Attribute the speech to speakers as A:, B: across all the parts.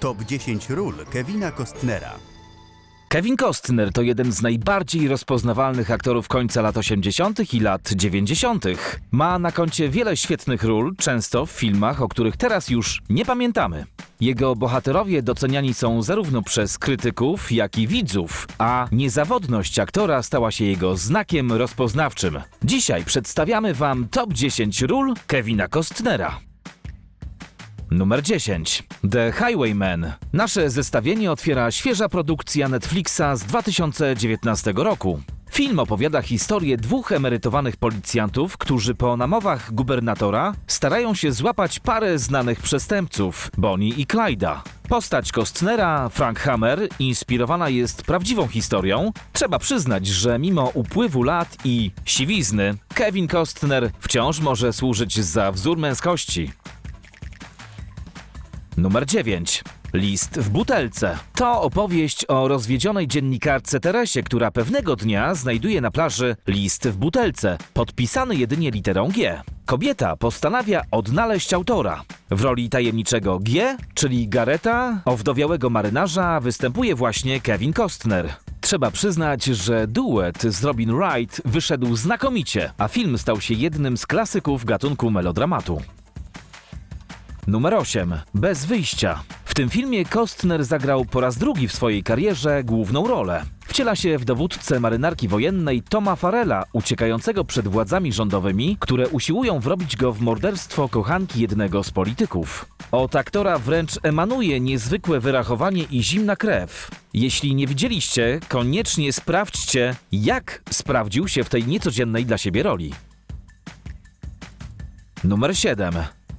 A: Top 10 ról Kevina Costnera.
B: Kevin Costner to jeden z najbardziej rozpoznawalnych aktorów końca lat 80. i lat 90. Ma na koncie wiele świetnych ról, często w filmach, o których teraz już nie pamiętamy. Jego bohaterowie doceniani są zarówno przez krytyków, jak i widzów, a niezawodność aktora stała się jego znakiem rozpoznawczym. Dzisiaj przedstawiamy Wam top 10 ról Kevina Costnera. Numer 10. The Highwayman. Nasze zestawienie otwiera świeża produkcja Netflixa z 2019 roku. Film opowiada historię dwóch emerytowanych policjantów, którzy po namowach gubernatora starają się złapać parę znanych przestępców, Bonnie i Clyda. Postać Kostnera, Frank Hammer, inspirowana jest prawdziwą historią. Trzeba przyznać, że mimo upływu lat i siwizny, Kevin Costner wciąż może służyć za wzór męskości. Numer 9. List w butelce. To opowieść o rozwiedzionej dziennikarce Teresie, która pewnego dnia znajduje na plaży list w butelce, podpisany jedynie literą G. Kobieta postanawia odnaleźć autora. W roli tajemniczego G, czyli Gareta, owdowiałego marynarza, występuje właśnie Kevin Costner. Trzeba przyznać, że duet z Robin Wright wyszedł znakomicie, a film stał się jednym z klasyków gatunku melodramatu. Numer 8. Bez wyjścia. W tym filmie Kostner zagrał po raz drugi w swojej karierze główną rolę. Wciela się w dowódcę marynarki wojennej Toma Farela, uciekającego przed władzami rządowymi, które usiłują wrobić go w morderstwo kochanki jednego z polityków. Od aktora wręcz emanuje niezwykłe wyrachowanie i zimna krew. Jeśli nie widzieliście, koniecznie sprawdźcie, jak sprawdził się w tej niecodziennej dla siebie roli. Numer 7.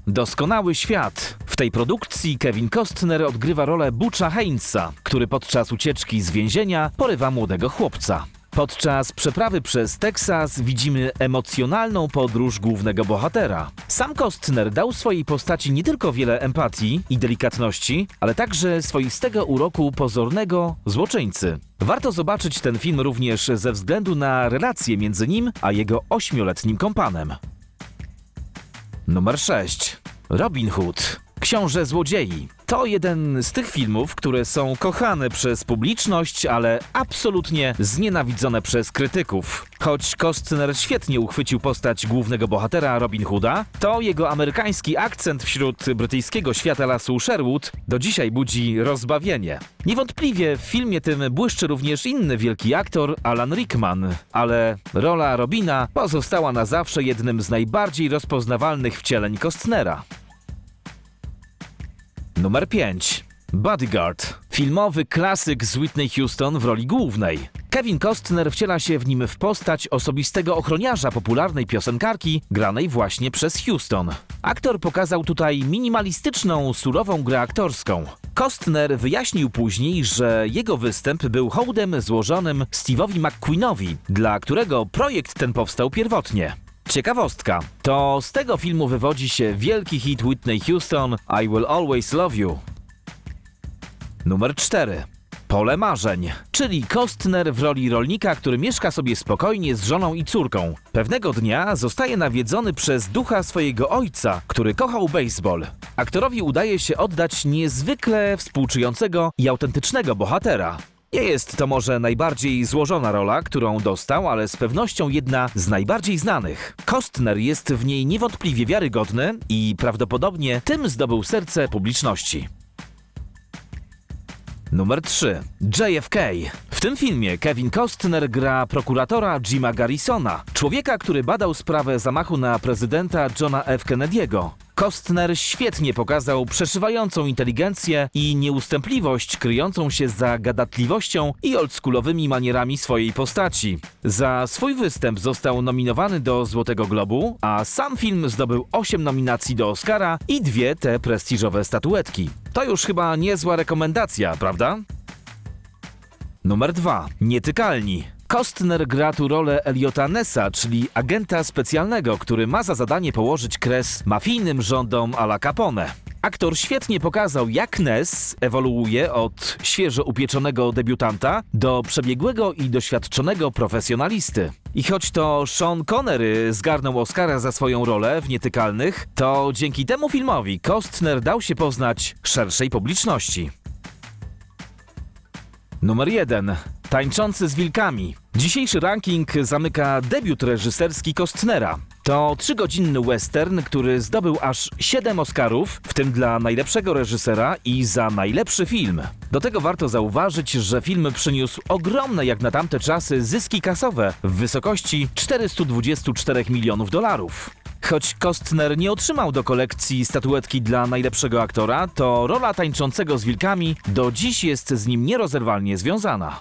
B: Doskonały świat. W tej produkcji Kevin Costner odgrywa rolę Butcha Heinza, który podczas ucieczki z więzienia porywa młodego chłopca. Podczas przeprawy przez Teksas widzimy emocjonalną podróż głównego bohatera. Sam Costner dał swojej postaci nie tylko wiele empatii i delikatności, ale także swoistego uroku pozornego złoczyńcy. Warto zobaczyć ten film również ze względu na relacje między nim a jego ośmioletnim kompanem. Numer 6. Robin Hood. Książę Złodziei. To jeden z tych filmów, które są kochane przez publiczność, ale absolutnie znienawidzone przez krytyków. Choć Kostner świetnie uchwycił postać głównego bohatera Robin Hooda, to jego amerykański akcent wśród brytyjskiego świata lasu Sherwood do dzisiaj budzi rozbawienie. Niewątpliwie w filmie tym błyszczy również inny wielki aktor Alan Rickman, ale rola Robina pozostała na zawsze jednym z najbardziej rozpoznawalnych wcieleń Kostnera. Numer 5. Bodyguard. Filmowy klasyk z Whitney Houston w roli głównej. Kevin Costner wciela się w nim w postać osobistego ochroniarza popularnej piosenkarki, granej właśnie przez Houston. Aktor pokazał tutaj minimalistyczną, surową grę aktorską. Costner wyjaśnił później, że jego występ był hołdem złożonym Steve'owi McQueenowi, dla którego projekt ten powstał pierwotnie. Ciekawostka. To z tego filmu wywodzi się wielki hit Whitney Houston I Will Always Love You. Numer 4. Pole marzeń, czyli Kostner w roli rolnika, który mieszka sobie spokojnie z żoną i córką. Pewnego dnia zostaje nawiedzony przez ducha swojego ojca, który kochał baseball. Aktorowi udaje się oddać niezwykle współczującego i autentycznego bohatera. Nie jest to może najbardziej złożona rola, którą dostał, ale z pewnością jedna z najbardziej znanych. Kostner jest w niej niewątpliwie wiarygodny i prawdopodobnie tym zdobył serce publiczności. Numer 3. JFK. W tym filmie Kevin Costner gra prokuratora Jima Garrisona, człowieka, który badał sprawę zamachu na prezydenta Johna F. Kennedy'ego. Costner świetnie pokazał przeszywającą inteligencję i nieustępliwość kryjącą się za gadatliwością i oldschoolowymi manierami swojej postaci. Za swój występ został nominowany do Złotego Globu, a sam film zdobył 8 nominacji do Oscara i dwie te prestiżowe statuetki. To już chyba niezła rekomendacja, prawda? Numer 2. Nietykalni. Kostner gra tu rolę Eliota Nessa, czyli agenta specjalnego, który ma za zadanie położyć kres mafijnym rządom a la Capone. Aktor świetnie pokazał, jak Ness ewoluuje od świeżo upieczonego debiutanta do przebiegłego i doświadczonego profesjonalisty. I choć to Sean Connery zgarnął Oscara za swoją rolę w Nietykalnych, to dzięki temu filmowi Costner dał się poznać szerszej publiczności. Numer 1. Tańczący z wilkami. Dzisiejszy ranking zamyka debiut reżyserski Kostnera. To trzygodzinny western, który zdobył aż 7 Oscarów, w tym dla najlepszego reżysera i za najlepszy film. Do tego warto zauważyć, że film przyniósł ogromne jak na tamte czasy zyski kasowe w wysokości 424 milionów dolarów. Choć Kostner nie otrzymał do kolekcji statuetki dla najlepszego aktora, to rola tańczącego z wilkami do dziś jest z nim nierozerwalnie związana.